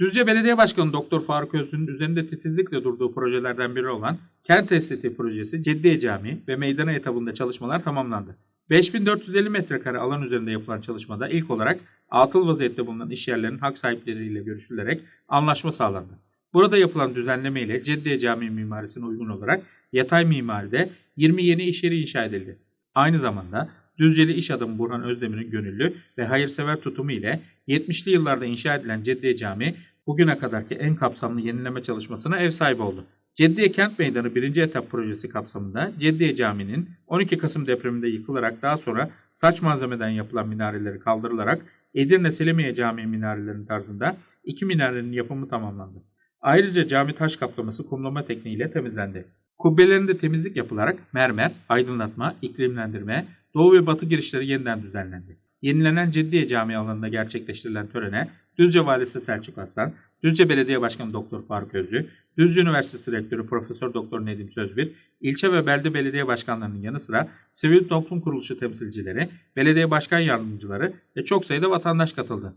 Düzce Belediye Başkanı Doktor Faruk Öztürk'ün üzerinde titizlikle durduğu projelerden biri olan Kent Estetiği Projesi Ceddiye Camii ve Meydana etabında çalışmalar tamamlandı. 5450 metrekare alan üzerinde yapılan çalışmada ilk olarak atıl vaziyette bulunan işyerlerin hak sahipleriyle görüşülerek anlaşma sağlandı. Burada yapılan düzenleme ile Ceddiye Camii mimarisine uygun olarak yatay mimaride 20 yeni iş yeri inşa edildi. Aynı zamanda Düzceli iş adamı Burhan Özdemir'in gönüllü ve hayırsever tutumu ile 70'li yıllarda inşa edilen Ceddiye Camii bugüne kadarki en kapsamlı yenileme çalışmasına ev sahibi oldu. Ceddiye Kent Meydanı 1. etap projesi kapsamında Ceddiye Camii'nin 12 Kasım depreminde yıkılarak daha sonra saç malzemeden yapılan minareleri kaldırılarak Edirne Selimiye Camii minarelerinin tarzında iki minarenin yapımı tamamlandı. Ayrıca cami taş kaplaması kumlama tekniğiyle temizlendi. Kubbelerinde temizlik yapılarak mermer, aydınlatma, iklimlendirme, doğu ve batı girişleri yeniden düzenlendi. Yenilenen Ceddiye Camii alanında gerçekleştirilen törene Düzce Valisi Selçuk Aslan, Düzce Belediye Başkanı Doktor Faruk Özcü, Düzce Üniversitesi Rektörü Profesör Doktor Nedim Sözbir, ilçe ve belde belediye başkanlarının yanı sıra sivil toplum kuruluşu temsilcileri, belediye başkan yardımcıları ve çok sayıda vatandaş katıldı.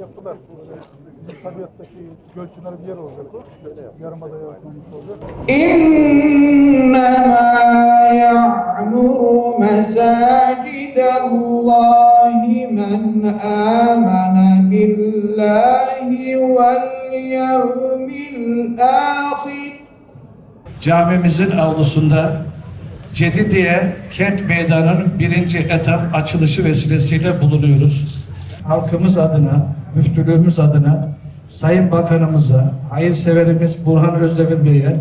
yaptılar tabiattaki göl kenarı bir yer olacak o. Yarımada yaratılmış olacak. İnnemâ ya'muru mesâcidallâhi men âmene billâhi vel yevmil âhir. Camimizin avlusunda Cedidiye Kent Meydanı'nın birinci etap açılışı vesilesiyle bulunuyoruz. Halkımız adına müftülüğümüz adına, Sayın Bakanımıza, hayırseverimiz Burhan Özdemir Bey'e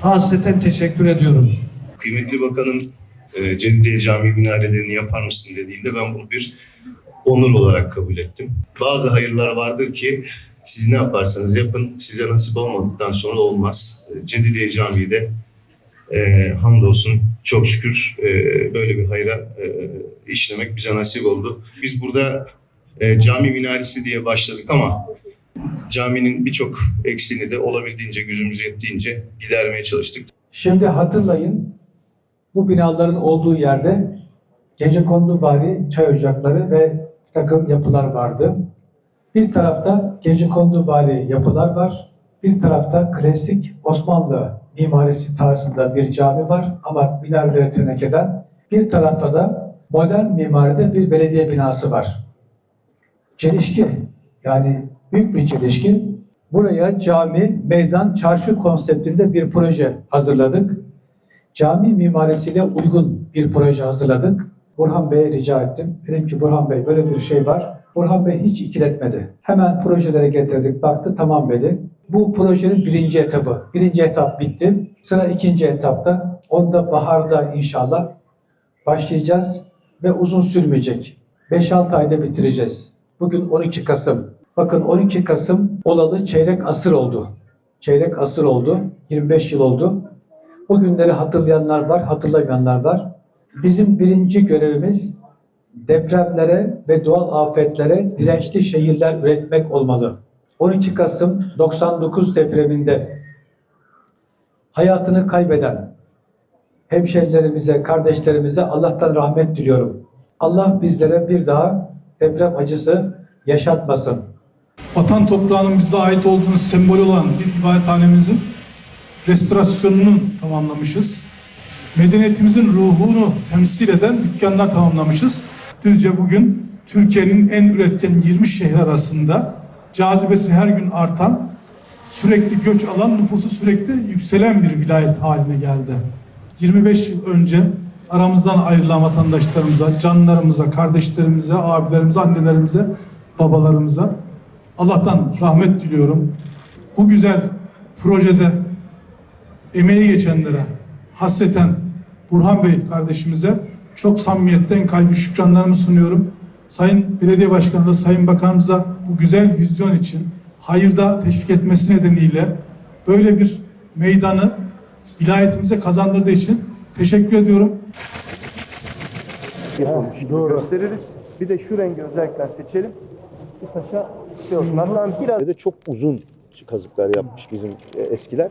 hasreten teşekkür ediyorum. kıymetli bakanım e, Ceddiye Camii minarelerini yapar mısın dediğinde ben bunu bir onur olarak kabul ettim. Bazı hayırlar vardır ki siz ne yaparsanız yapın size nasip olmadıktan sonra olmaz. E, Ceddiye Camii de e, hamdolsun çok şükür e, böyle bir hayra e, işlemek bize nasip oldu. Biz burada e, cami minaresi diye başladık ama caminin birçok eksiğini de olabildiğince gözümüz yettiğince gidermeye çalıştık. Şimdi hatırlayın bu binaların olduğu yerde gecekondu vari çay ocakları ve takım yapılar vardı. Bir tarafta gecekondu vari yapılar var. Bir tarafta klasik Osmanlı mimarisi tarzında bir cami var ama minareleri tenekeden. Bir tarafta da modern mimaride bir belediye binası var. Çelişki yani büyük bir çelişki. Buraya cami, meydan, çarşı konseptinde bir proje hazırladık. Cami mimarisiyle uygun bir proje hazırladık. Burhan Bey'e rica ettim. Dedim ki Burhan Bey böyle bir şey var. Burhan Bey hiç ikiletmedi. Hemen projelere getirdik. Baktı tamam dedi. Bu projenin birinci etabı. Birinci etap bitti. Sıra ikinci etapta. Onda baharda inşallah başlayacağız ve uzun sürmeyecek. 5-6 ayda bitireceğiz. Bugün 12 Kasım. Bakın 12 Kasım olalı çeyrek asır oldu. Çeyrek asır oldu. 25 yıl oldu. O günleri hatırlayanlar var, hatırlamayanlar var. Bizim birinci görevimiz depremlere ve doğal afetlere dirençli şehirler üretmek olmalı. 12 Kasım 99 depreminde hayatını kaybeden hemşerilerimize, kardeşlerimize Allah'tan rahmet diliyorum. Allah bizlere bir daha deprem acısı yaşatmasın. Vatan toprağının bize ait olduğunu sembol olan bir ibadethanemizin restorasyonunu tamamlamışız. Medeniyetimizin ruhunu temsil eden dükkanlar tamamlamışız. Düzce bugün Türkiye'nin en üretken 20 şehir arasında cazibesi her gün artan, sürekli göç alan, nüfusu sürekli yükselen bir vilayet haline geldi. 25 yıl önce aramızdan ayrılan vatandaşlarımıza, canlarımıza, kardeşlerimize, abilerimize, annelerimize, babalarımıza Allah'tan rahmet diliyorum. Bu güzel projede emeği geçenlere, hasreten Burhan Bey kardeşimize çok samimiyetten kalbi şükranlarımı sunuyorum. Sayın Belediye Başkanı ve Sayın Bakanımıza bu güzel vizyon için hayırda teşvik etmesi nedeniyle böyle bir meydanı vilayetimize kazandırdığı için teşekkür ediyorum. Gösteririz. Bir de şu rengi özellikle seçelim. Bir taşa şey olsun. Hatta biraz de çok uzun kazıklar yapmış bizim e, eskiler.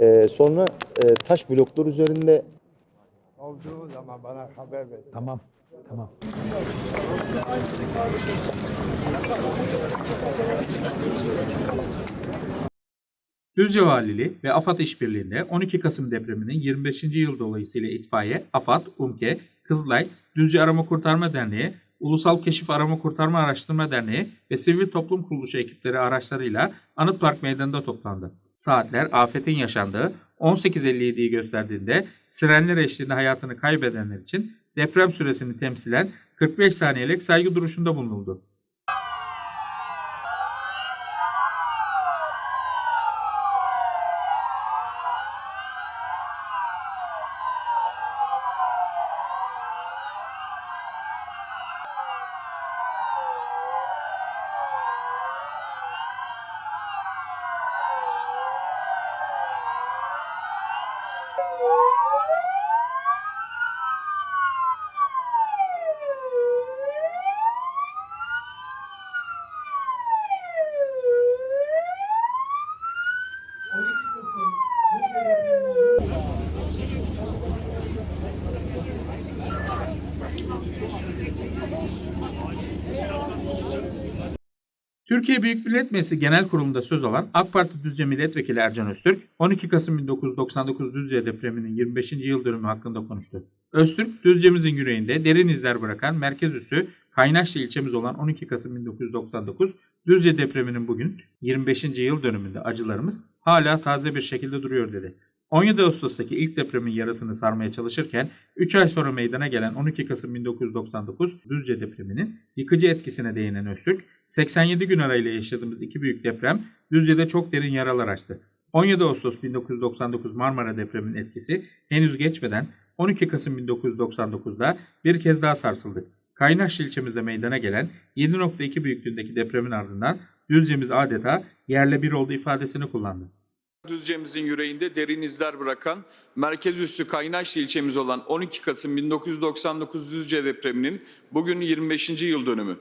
E, sonra e, taş bloklar üzerinde Olduğu zaman bana haber ver. Tamam. Tamam. Düzce Valiliği ve AFAD işbirliğinde 12 Kasım depreminin 25. yıl dolayısıyla itfaiye, AFAD, UMKE, Kızılay, Düzce Arama Kurtarma Derneği, Ulusal Keşif Arama Kurtarma Araştırma Derneği ve sivil toplum kuruluşu ekipleri araçlarıyla Anıt Park Meydanı'nda toplandı. Saatler afetin yaşandığı 18.57'yi gösterdiğinde sirenler eşliğinde hayatını kaybedenler için deprem süresini temsilen 45 saniyelik saygı duruşunda bulunuldu. Türkiye Büyük Millet Meclisi Genel Kurulu'nda söz alan AK Parti Düzce Milletvekili Ercan Öztürk, 12 Kasım 1999 Düzce depreminin 25. yıl dönümü hakkında konuştu. Öztürk, Düzce'mizin yüreğinde derin izler bırakan merkez üssü Kaynaşlı ilçemiz olan 12 Kasım 1999 Düzce depreminin bugün 25. yıl dönümünde acılarımız hala taze bir şekilde duruyor dedi. 17 Ağustos'taki ilk depremin yarasını sarmaya çalışırken 3 ay sonra meydana gelen 12 Kasım 1999 Düzce depreminin yıkıcı etkisine değinen Öztürk, 87 gün arayla yaşadığımız iki büyük deprem Düzce'de çok derin yaralar açtı. 17 Ağustos 1999 Marmara depreminin etkisi henüz geçmeden 12 Kasım 1999'da bir kez daha sarsıldı. Kaynaşlı ilçemizde meydana gelen 7.2 büyüklüğündeki depremin ardından Düzce'miz adeta yerle bir oldu ifadesini kullandı. Düzce'mizin yüreğinde derin izler bırakan merkez üssü Kaynaşlı ilçemiz olan 12 Kasım 1999 Düzce depreminin bugün 25. yıl dönümü.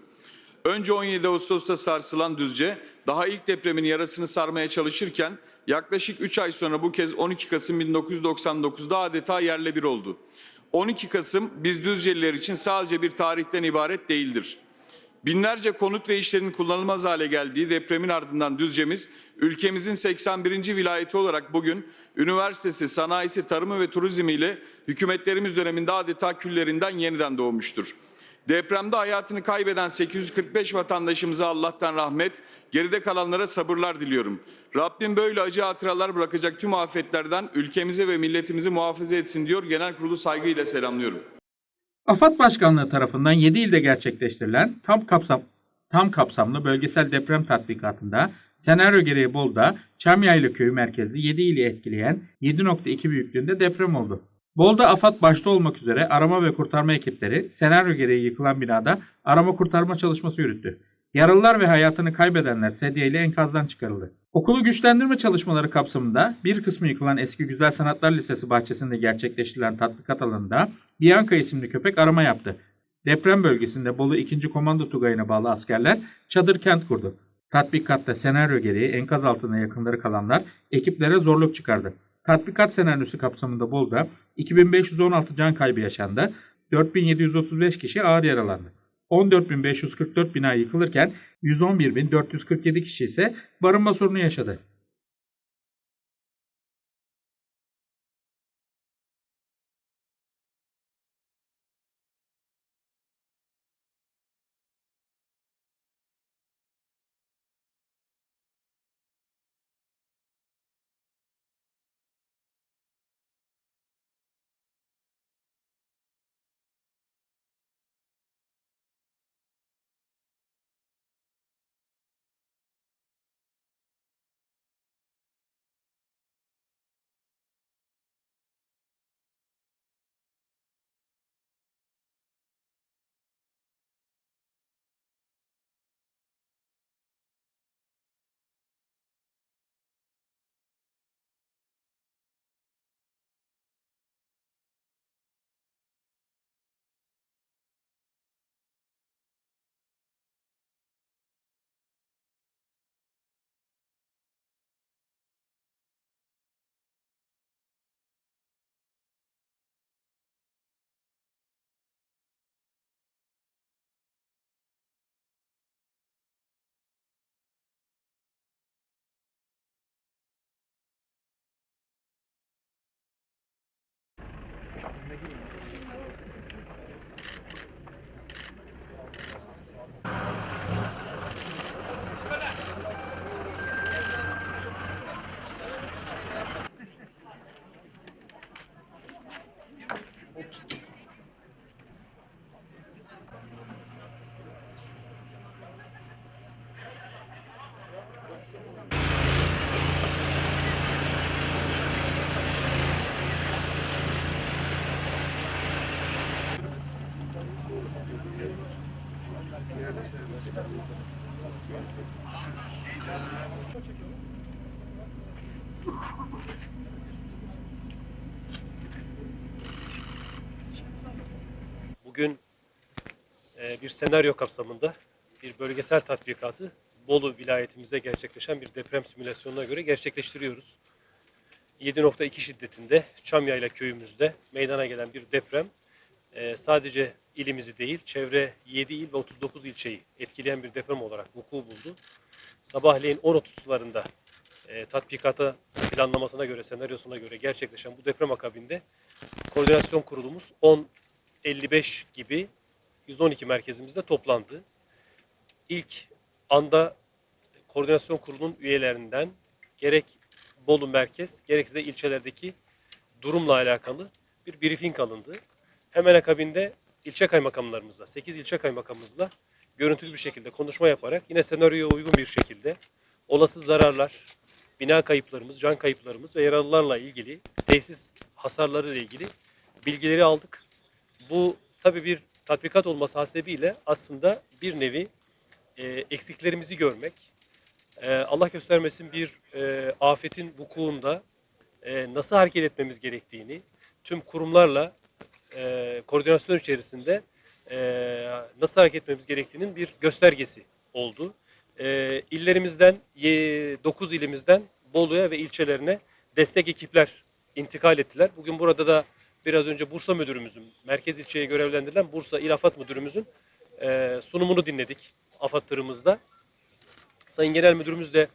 Önce 17 Ağustos'ta sarsılan Düzce, daha ilk depremin yarasını sarmaya çalışırken yaklaşık 3 ay sonra bu kez 12 Kasım 1999'da adeta yerle bir oldu. 12 Kasım biz Düzceliler için sadece bir tarihten ibaret değildir. Binlerce konut ve işlerin kullanılmaz hale geldiği depremin ardından Düzce'miz ülkemizin 81. vilayeti olarak bugün üniversitesi, sanayisi, tarımı ve turizmi ile hükümetlerimiz döneminde adeta küllerinden yeniden doğmuştur. Depremde hayatını kaybeden 845 vatandaşımıza Allah'tan rahmet, geride kalanlara sabırlar diliyorum. Rabbim böyle acı hatıralar bırakacak tüm afetlerden ülkemizi ve milletimizi muhafaza etsin diyor. Genel kurulu saygıyla selamlıyorum. AFAD Başkanlığı tarafından 7 ilde gerçekleştirilen tam kapsam tam kapsamlı bölgesel deprem tatbikatında senaryo gereği Bolu'da Çamyaylı köyü merkezli 7 ili etkileyen 7.2 büyüklüğünde deprem oldu. Bolu'da AFAD başta olmak üzere arama ve kurtarma ekipleri senaryo gereği yıkılan binada arama kurtarma çalışması yürüttü. Yaralılar ve hayatını kaybedenler sedyeyle enkazdan çıkarıldı. Okulu güçlendirme çalışmaları kapsamında bir kısmı yıkılan eski Güzel Sanatlar Lisesi bahçesinde gerçekleştirilen tatbikat alanında Bianca isimli köpek arama yaptı. Deprem bölgesinde Bolu 2. Komando Tugayı'na bağlı askerler çadır kent kurdu. Tatbikatta senaryo gereği enkaz altında yakınları kalanlar ekiplere zorluk çıkardı. Tatbikat senaryosu kapsamında Bolu'da 2516 can kaybı yaşandı. 4735 kişi ağır yaralandı. 14.544 bina yıkılırken 111.447 kişi ise barınma sorunu yaşadı. Bir senaryo kapsamında bir bölgesel tatbikatı Bolu vilayetimizde gerçekleşen bir deprem simülasyonuna göre gerçekleştiriyoruz. 7.2 şiddetinde Çamyayla köyümüzde meydana gelen bir deprem e, sadece ilimizi değil, çevre 7 il ve 39 ilçeyi etkileyen bir deprem olarak vuku buldu. Sabahleyin 10.30 sularında e, tatbikata planlamasına göre, senaryosuna göre gerçekleşen bu deprem akabinde koordinasyon kurulumuz 10.55 gibi 112 merkezimizde toplandı. İlk anda koordinasyon kurulunun üyelerinden gerek Bolu merkez gerekse de ilçelerdeki durumla alakalı bir briefing alındı. Hemen akabinde ilçe kaymakamlarımızla, 8 ilçe kaymakamımızla görüntülü bir şekilde konuşma yaparak yine senaryoya uygun bir şekilde olası zararlar, bina kayıplarımız, can kayıplarımız ve yaralılarla ilgili tesis hasarları ile ilgili bilgileri aldık. Bu tabii bir tatbikat olması hasebiyle aslında bir nevi e, eksiklerimizi görmek, e, Allah göstermesin bir e, afetin vukuunda e, nasıl hareket etmemiz gerektiğini tüm kurumlarla e, koordinasyon içerisinde e, nasıl hareket etmemiz gerektiğinin bir göstergesi oldu. E, illerimizden, 9 ilimizden Bolu'ya ve ilçelerine destek ekipler intikal ettiler. Bugün burada da biraz önce Bursa Müdürümüzün, merkez ilçeye görevlendirilen Bursa İl Afat Müdürümüzün e, sunumunu dinledik AFAD tırımızda. Sayın Genel Müdürümüz de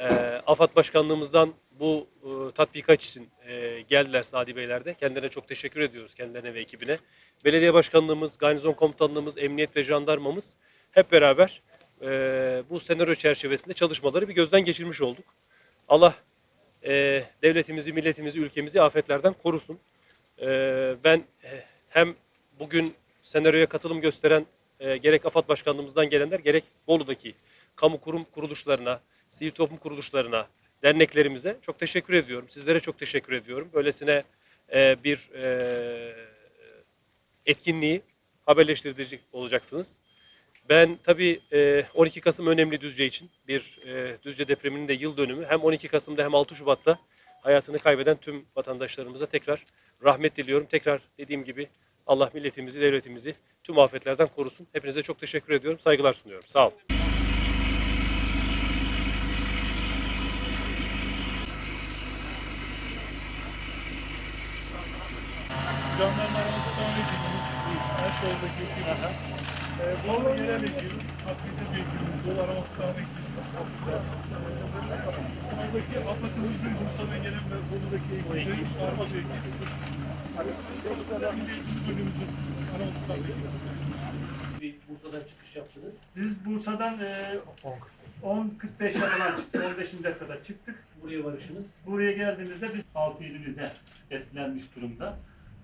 e, AFAD Başkanlığımızdan bu e, tatbikat için e, geldiler Sadi Beyler de. Kendilerine çok teşekkür ediyoruz kendilerine ve ekibine. Belediye Başkanlığımız, Garnizon Komutanlığımız, Emniyet ve Jandarmamız hep beraber e, bu senaryo çerçevesinde çalışmaları bir gözden geçirmiş olduk. Allah e, devletimizi, milletimizi, ülkemizi afetlerden korusun. E, ben e, hem bugün senaryoya katılım gösteren e, gerek AFAD Başkanlığımızdan gelenler gerek Bolu'daki kamu kurum kuruluşlarına, sivil toplum kuruluşlarına, derneklerimize çok teşekkür ediyorum. Sizlere çok teşekkür ediyorum. Böylesine e, bir e, etkinliği haberleştirecek olacaksınız. Ben tabii e, 12 Kasım önemli Düzce için. Bir e, Düzce depreminin de yıl dönümü. Hem 12 Kasım'da hem 6 Şubat'ta hayatını kaybeden tüm vatandaşlarımıza tekrar rahmet diliyorum. Tekrar dediğim gibi Allah milletimizi, devletimizi tüm afetlerden korusun. Hepinize çok teşekkür ediyorum. Saygılar sunuyorum. Sağ olun. Jandarmalarımızı devam ediyoruz. En soldaki. Ee, Bolu Genel Ekibimiz, Akdeniz Ekibimiz, Bolu Arama Kurtarma Ekibimiz. Soldaki AFAD'ımızın Bursa'da gelen ve Bolu'daki ekip. Milli Eğitim Bölümümüzün Arama Kurtarma Ekibi. Bursa'dan çıkış yaptınız. Biz Bursa'dan e, 10.45'e falan çıktık, 15. dakikada çıktık. Buraya varışınız. Buraya geldiğimizde biz 6 ilimizde etkilenmiş durumda.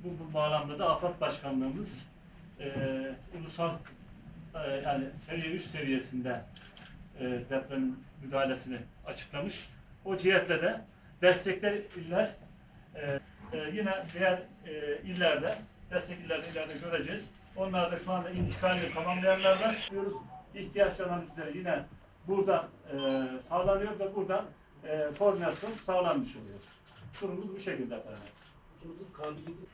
Bu, bu bağlamda da AFAD Başkanlığımız e, ulusal yani seviye 3 seviyesinde e, deprem müdahalesini açıklamış. O cihetle de destekler iller e, e, yine diğer e, illerde destek illerde ileride göreceğiz. Onlar da şu anda intikalini tamamlayanlar var. Diyoruz ihtiyaç analizleri yine burada e, sağlanıyor ve burada e, koordinasyon sağlanmış oluyor. Durumumuz bu şekilde efendim.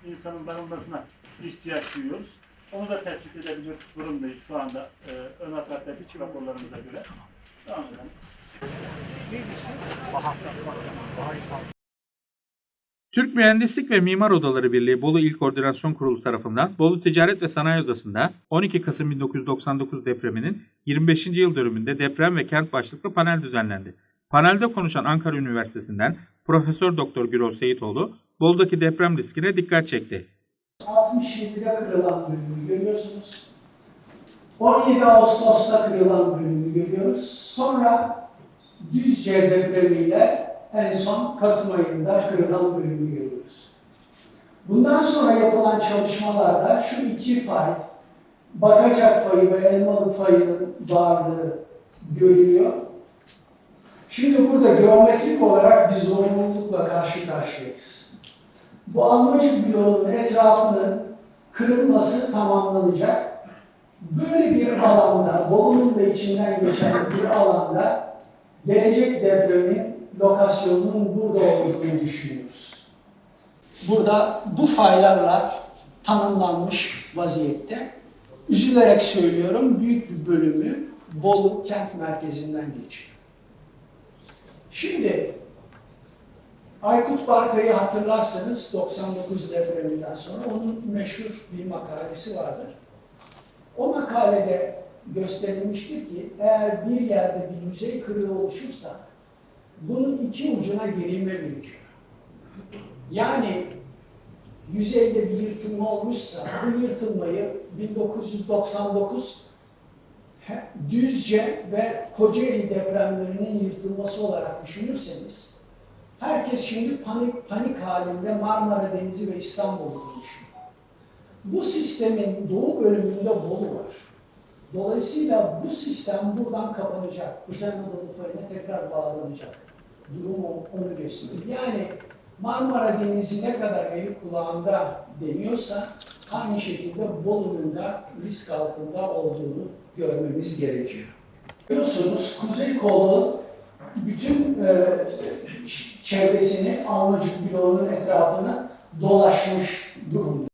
İnsanın barınmasına ihtiyaç duyuyoruz. Onu da tespit edebilir durumdayız şu anda e, ön hasar tespit raporlarımıza göre. Tamam efendim. Türk Mühendislik ve Mimar Odaları Birliği Bolu İl Koordinasyon Kurulu tarafından Bolu Ticaret ve Sanayi Odası'nda 12 Kasım 1999 depreminin 25. yıl dönümünde deprem ve kent başlıklı panel düzenlendi. Panelde konuşan Ankara Üniversitesi'nden Profesör Doktor Gürol Seyitoğlu, Bolu'daki deprem riskine dikkat çekti. 67'de kırılan bölümü görüyorsunuz. 17 Ağustos'ta kırılan bölümü görüyoruz. Sonra Düzce depremiyle en son Kasım ayında kırılan bölümü görüyoruz. Bundan sonra yapılan çalışmalarda şu iki fay, Bakacak fayı ve Elmalık fayının varlığı görülüyor. Şimdi burada geometrik olarak bir zorunlulukla karşı karşıyayız. Bu almacık bloğunun etrafının kırılması tamamlanacak. Böyle bir alanda, Bolu'nun da içinden geçen bir alanda gelecek depremin lokasyonunun burada olduğunu düşünüyoruz. Burada bu faylarla tanımlanmış vaziyette. Üzülerek söylüyorum büyük bir bölümü Bolu kent merkezinden geçiyor. Şimdi Aykut Barkay'ı hatırlarsanız 99 depreminden sonra onun meşhur bir makalesi vardır. O makalede gösterilmiştir ki eğer bir yerde bir yüzey kırığı oluşursa bunun iki ucuna gerilme gerekiyor. Yani yüzeyde bir yırtılma olmuşsa bu yırtılmayı 1999 he- Düzce ve Kocaeli depremlerinin yırtılması olarak düşünürseniz herkes şimdi panik, panik halinde Marmara Denizi ve İstanbul'u düşünüyor. Bu sistemin doğu bölümünde Bolu var. Dolayısıyla bu sistem buradan kapanacak. Kuzey Anadolu fayına tekrar bağlanacak. Durum onu gösteriyor. Yani Marmara Denizi ne kadar eli kulağında deniyorsa aynı şekilde Bolu'nun da risk altında olduğunu görmemiz gerekiyor. Biliyorsunuz Kuzey Kolu bütün e, çevresini Almacık bloğunun etrafını dolaşmış durumda.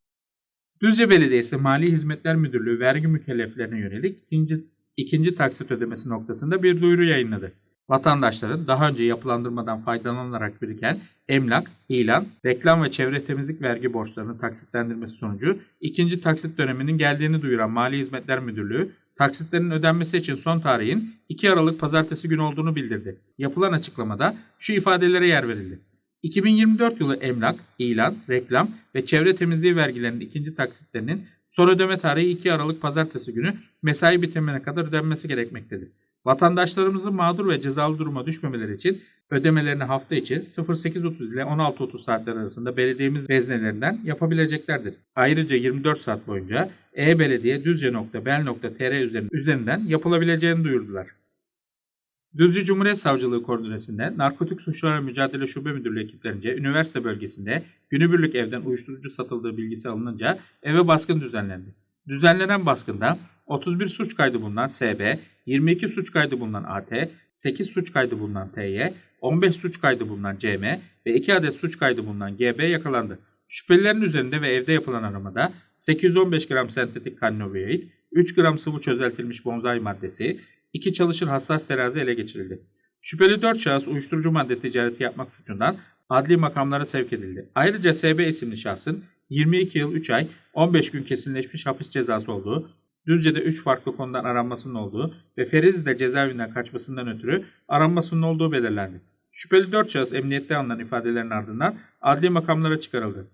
Düzce Belediyesi Mali Hizmetler Müdürlüğü vergi mükelleflerine yönelik ikinci, ikinci taksit ödemesi noktasında bir duyuru yayınladı. Vatandaşların daha önce yapılandırmadan faydalanılarak biriken emlak, ilan, reklam ve çevre temizlik vergi borçlarını taksitlendirmesi sonucu ikinci taksit döneminin geldiğini duyuran Mali Hizmetler Müdürlüğü, taksitlerin ödenmesi için son tarihin 2 Aralık pazartesi günü olduğunu bildirdi. Yapılan açıklamada şu ifadelere yer verildi. 2024 yılı emlak, ilan, reklam ve çevre temizliği vergilerinin ikinci taksitlerinin son ödeme tarihi 2 Aralık pazartesi günü mesai bitimine kadar ödenmesi gerekmektedir. Vatandaşlarımızın mağdur ve cezalı duruma düşmemeleri için ödemelerini hafta içi 08.30 ile 16.30 saatler arasında belediyemiz veznelerinden yapabileceklerdir. Ayrıca 24 saat boyunca e-belediye-düzce.bel.tr üzerinden- üzerinden yapılabileceğini duyurdular. Düzce Cumhuriyet Savcılığı koordinesinde Narkotik Suçlarla Mücadele Şube Müdürlüğü ekiplerince üniversite bölgesinde günübirlik evden uyuşturucu satıldığı bilgisi alınınca eve baskın düzenlendi. Düzenlenen baskında 31 suç kaydı bulunan SB, 22 suç kaydı bulunan AT, 8 suç kaydı bulunan TY, 15 suç kaydı bulunan CM ve 2 adet suç kaydı bulunan GB yakalandı. Şüphelilerin üzerinde ve evde yapılan aramada 815 gram sentetik kannabinoid, 3 gram sıvı çözeltilmiş bonzai maddesi, 2 çalışır hassas terazi ele geçirildi. Şüpheli 4 şahıs uyuşturucu madde ticareti yapmak suçundan adli makamlara sevk edildi. Ayrıca SB isimli şahsın 22 yıl 3 ay 15 gün kesinleşmiş hapis cezası olduğu, Düzce'de 3 farklı konudan aranmasının olduğu ve Ferizli'de cezaevinden kaçmasından ötürü aranmasının olduğu belirlendi. Şüpheli 4 şahıs emniyette alınan ifadelerin ardından adli makamlara çıkarıldı.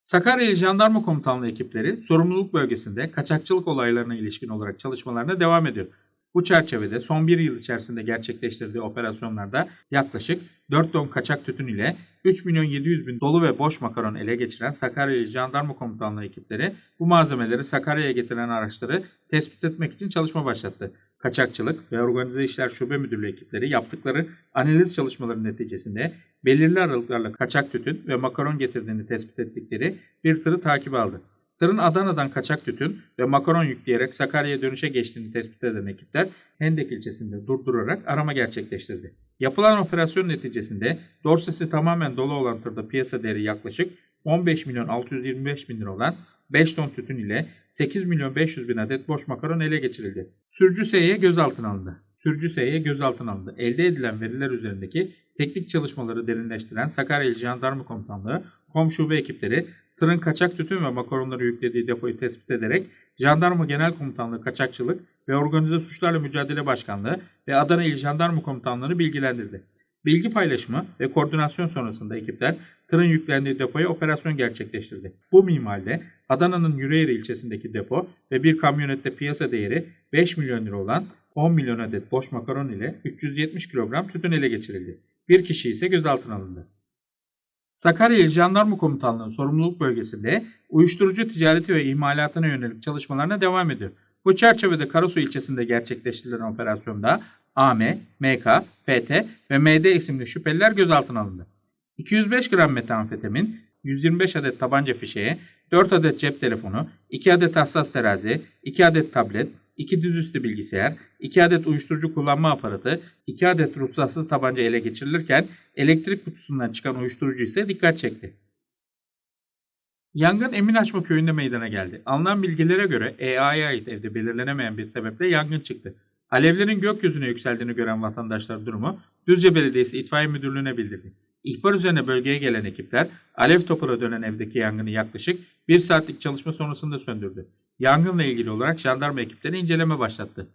Sakarya İl Jandarma Komutanlığı ekipleri sorumluluk bölgesinde kaçakçılık olaylarına ilişkin olarak çalışmalarına devam ediyor. Bu çerçevede son bir yıl içerisinde gerçekleştirdiği operasyonlarda yaklaşık 4 ton kaçak tütün ile 3 milyon 700 bin dolu ve boş makaron ele geçiren Sakarya Jandarma Komutanlığı ekipleri bu malzemeleri Sakarya'ya getiren araçları tespit etmek için çalışma başlattı. Kaçakçılık ve Organize İşler Şube Müdürlüğü ekipleri yaptıkları analiz çalışmaları neticesinde belirli aralıklarla kaçak tütün ve makaron getirdiğini tespit ettikleri bir tırı takip aldı. Tırın Adana'dan kaçak tütün ve makaron yükleyerek Sakarya'ya dönüşe geçtiğini tespit eden ekipler Hendek ilçesinde durdurarak arama gerçekleştirdi. Yapılan operasyon neticesinde dorsesi tamamen dolu olan tırda piyasa değeri yaklaşık 15 milyon 625 bin lira olan 5 ton tütün ile 8 milyon 500 bin adet boş makaron ele geçirildi. Sürücü S'ye gözaltına alındı. Sürücü S'ye gözaltına alındı. Elde edilen veriler üzerindeki teknik çalışmaları derinleştiren Sakarya İl Jandarma Komutanlığı, komşu ve ekipleri tırın kaçak tütün ve makaronları yüklediği depoyu tespit ederek Jandarma Genel Komutanlığı Kaçakçılık ve Organize Suçlarla Mücadele Başkanlığı ve Adana İl Jandarma Komutanlığı'nı bilgilendirdi. Bilgi paylaşımı ve koordinasyon sonrasında ekipler tırın yüklendiği depoya operasyon gerçekleştirdi. Bu minvalde Adana'nın Yüreğir ilçesindeki depo ve bir kamyonette piyasa değeri 5 milyon lira olan 10 milyon adet boş makaron ile 370 kilogram tütün ele geçirildi. Bir kişi ise gözaltına alındı. Sakarya İl Jandarma Komutanlığı sorumluluk bölgesinde uyuşturucu ticareti ve imalatına yönelik çalışmalarına devam ediyor. Bu çerçevede Karasu ilçesinde gerçekleştirilen operasyonda AM, MK, FT ve MD isimli şüpheliler gözaltına alındı. 205 gram metamfetamin, 125 adet tabanca fişeği, 4 adet cep telefonu, 2 adet hassas terazi, 2 adet tablet, 2 dizüstü bilgisayar, 2 adet uyuşturucu kullanma aparatı, 2 adet ruhsatsız tabanca ele geçirilirken elektrik kutusundan çıkan uyuşturucu ise dikkat çekti. Yangın Eminaçma köyünde meydana geldi. Alınan bilgilere göre EA'ya ait evde belirlenemeyen bir sebeple yangın çıktı. Alevlerin gökyüzüne yükseldiğini gören vatandaşlar durumu Düzce Belediyesi İtfaiye Müdürlüğü'ne bildirdi. İhbar üzerine bölgeye gelen ekipler alev topuna dönen evdeki yangını yaklaşık 1 saatlik çalışma sonrasında söndürdü. Yangınla ilgili olarak jandarma ekipleri inceleme başlattı.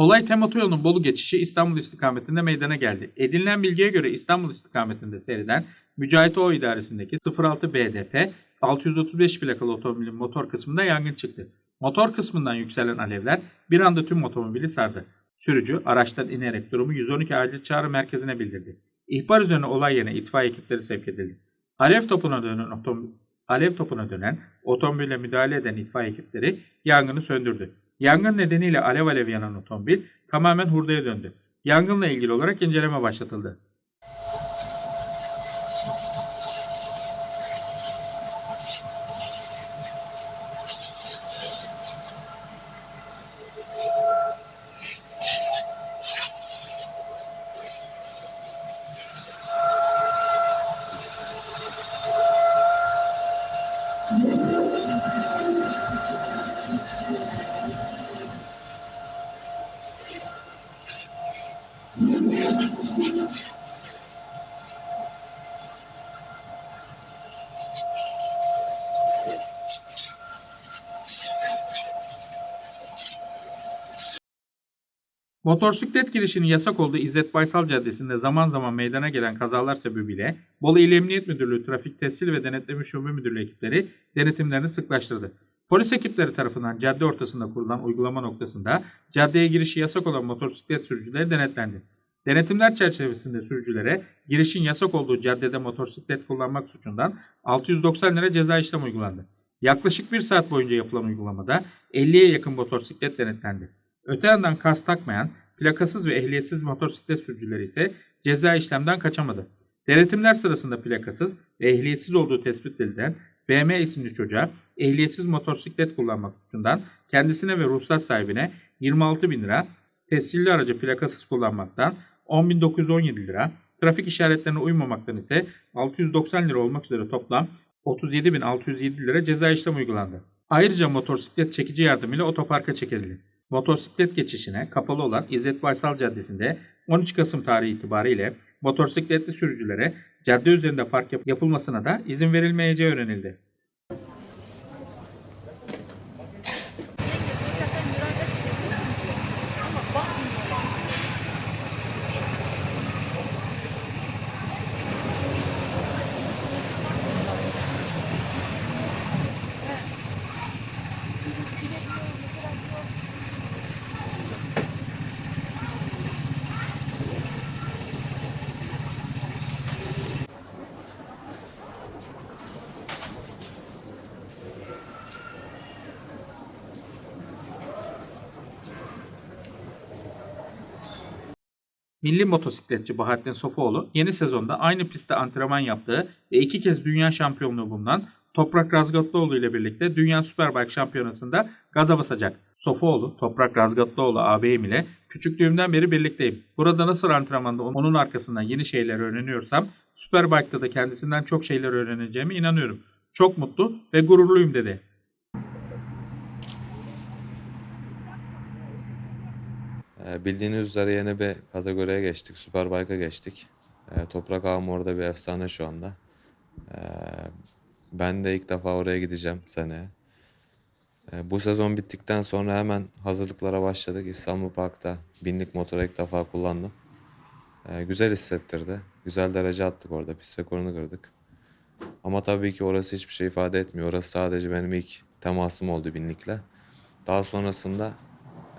Olay Tem Otoyolu'nun Bolu geçişi İstanbul istikametinde meydana geldi. Edinilen bilgiye göre İstanbul istikametinde seyreden Mücahit O idaresindeki 06 BDP 635 plakalı otomobilin motor kısmında yangın çıktı. Motor kısmından yükselen alevler bir anda tüm otomobili sardı. Sürücü araçtan inerek durumu 112 acil çağrı merkezine bildirdi. İhbar üzerine olay yerine itfaiye ekipleri sevk edildi. Alev topuna dönen otomobil Alev topuna dönen otomobile müdahale eden itfaiye ekipleri yangını söndürdü. Yangın nedeniyle alev alev yanan otomobil tamamen hurdaya döndü. Yangınla ilgili olarak inceleme başlatıldı. Motosiklet girişinin yasak olduğu İzzet Baysal Caddesi'nde zaman zaman meydana gelen kazalar sebebiyle Bolu İl Emniyet Müdürlüğü Trafik Tescil ve Denetleme Şube Müdürlüğü ekipleri denetimlerini sıklaştırdı. Polis ekipleri tarafından cadde ortasında kurulan uygulama noktasında caddeye girişi yasak olan motosiklet sürücüleri denetlendi. Denetimler çerçevesinde sürücülere girişin yasak olduğu caddede motosiklet kullanmak suçundan 690 lira ceza işlem uygulandı. Yaklaşık bir saat boyunca yapılan uygulamada 50'ye yakın motosiklet denetlendi. Öte yandan kas takmayan, plakasız ve ehliyetsiz motosiklet sürücüleri ise ceza işlemden kaçamadı. Denetimler sırasında plakasız ve ehliyetsiz olduğu tespit edilen BM isimli çocuğa ehliyetsiz motosiklet kullanmak suçundan kendisine ve ruhsat sahibine 26 bin lira, tescilli aracı plakasız kullanmaktan 10.917 lira, trafik işaretlerine uymamaktan ise 690 lira olmak üzere toplam 37.607 lira ceza işlem uygulandı. Ayrıca motosiklet çekici yardımıyla otoparka çekildi. Motosiklet geçişine kapalı olan İzzet Baysal Caddesi'nde 13 Kasım tarihi itibariyle motosikletli sürücülere cadde üzerinde park yap- yapılmasına da izin verilmeyeceği öğrenildi. Milli motosikletçi Bahattin Sofuoğlu yeni sezonda aynı pistte antrenman yaptığı ve iki kez dünya şampiyonluğu bulunan Toprak Razgatlıoğlu ile birlikte Dünya Superbike Şampiyonası'nda gaza basacak. Sofuoğlu, Toprak Razgatlıoğlu ağabeyim ile küçüklüğümden beri birlikteyim. Burada nasıl antrenmanda onun arkasından yeni şeyler öğreniyorsam Superbike'da da kendisinden çok şeyler öğreneceğime inanıyorum. Çok mutlu ve gururluyum dedi. Ee, Bildiğiniz üzere yeni bir kategoriye geçtik. Superbike'a geçtik. Ee, Toprak ağam orada bir efsane şu anda. Ee, Ben de ilk defa oraya gideceğim seneye. Ee, Bu sezon bittikten sonra hemen hazırlıklara başladık. İstanbul Park'ta binlik motoru ilk defa kullandım. Ee, Güzel hissettirdi. Güzel derece attık orada. Pist rekorunu kırdık. Ama tabii ki orası hiçbir şey ifade etmiyor. Orası sadece benim ilk temasım oldu binlikle. Daha sonrasında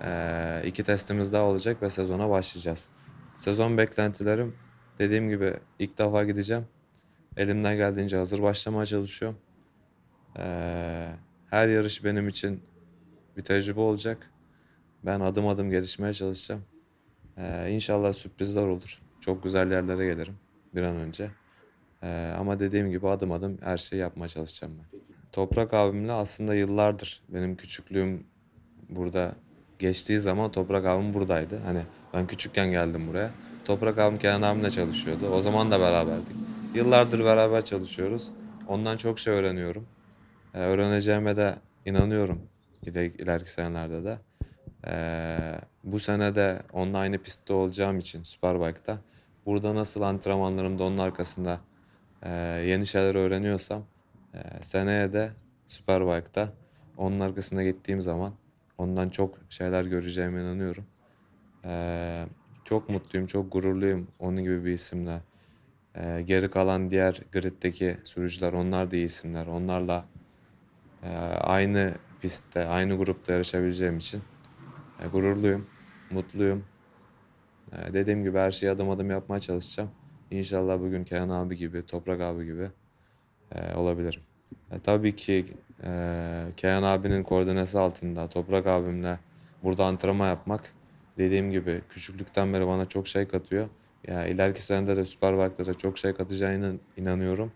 eee, iki testimiz daha olacak ve sezona başlayacağız. Sezon beklentilerim dediğim gibi ilk defa gideceğim. Elimden geldiğince hazır başlamaya çalışıyorum. Eee, her yarış benim için bir tecrübe olacak. Ben adım adım gelişmeye çalışacağım. Eee inşallah sürprizler olur. Çok güzel yerlere gelirim bir an önce. Eee, ama dediğim gibi adım adım her şeyi yapmaya çalışacağım ben. Toprak abimle aslında yıllardır benim küçüklüğüm burada geçtiği zaman Toprak abim buradaydı. Hani ben küçükken geldim buraya. Toprak abim Kenan abimle çalışıyordu. O zaman da beraberdik. Yıllardır beraber çalışıyoruz. Ondan çok şey öğreniyorum. Ee, öğreneceğime de inanıyorum iler, ileriki senelerde de. Ee, bu sene de onunla aynı pistte olacağım için Superbike'da burada nasıl antrenmanlarımda onun arkasında e, yeni şeyler öğreniyorsam e, seneye de Superbike'da onun arkasına gittiğim zaman ondan çok şeyler göreceğime inanıyorum. Ee, çok mutluyum, çok gururluyum onun gibi bir isimle. Ee, geri kalan diğer griddeki sürücüler onlar da iyi isimler. Onlarla e, aynı pistte, aynı grupta yarışabileceğim için e, gururluyum, mutluyum. E, dediğim gibi her şeyi adım adım yapmaya çalışacağım. İnşallah bugün Kenan abi gibi, Toprak abi gibi e, olabilirim. E, tabii ki e, Kenan abinin koordinesi altında Toprak abimle burada antrenman yapmak dediğim gibi küçüklükten beri bana çok şey katıyor. Ya ileriki senede de Superbike'da da çok şey katacağına inanıyorum.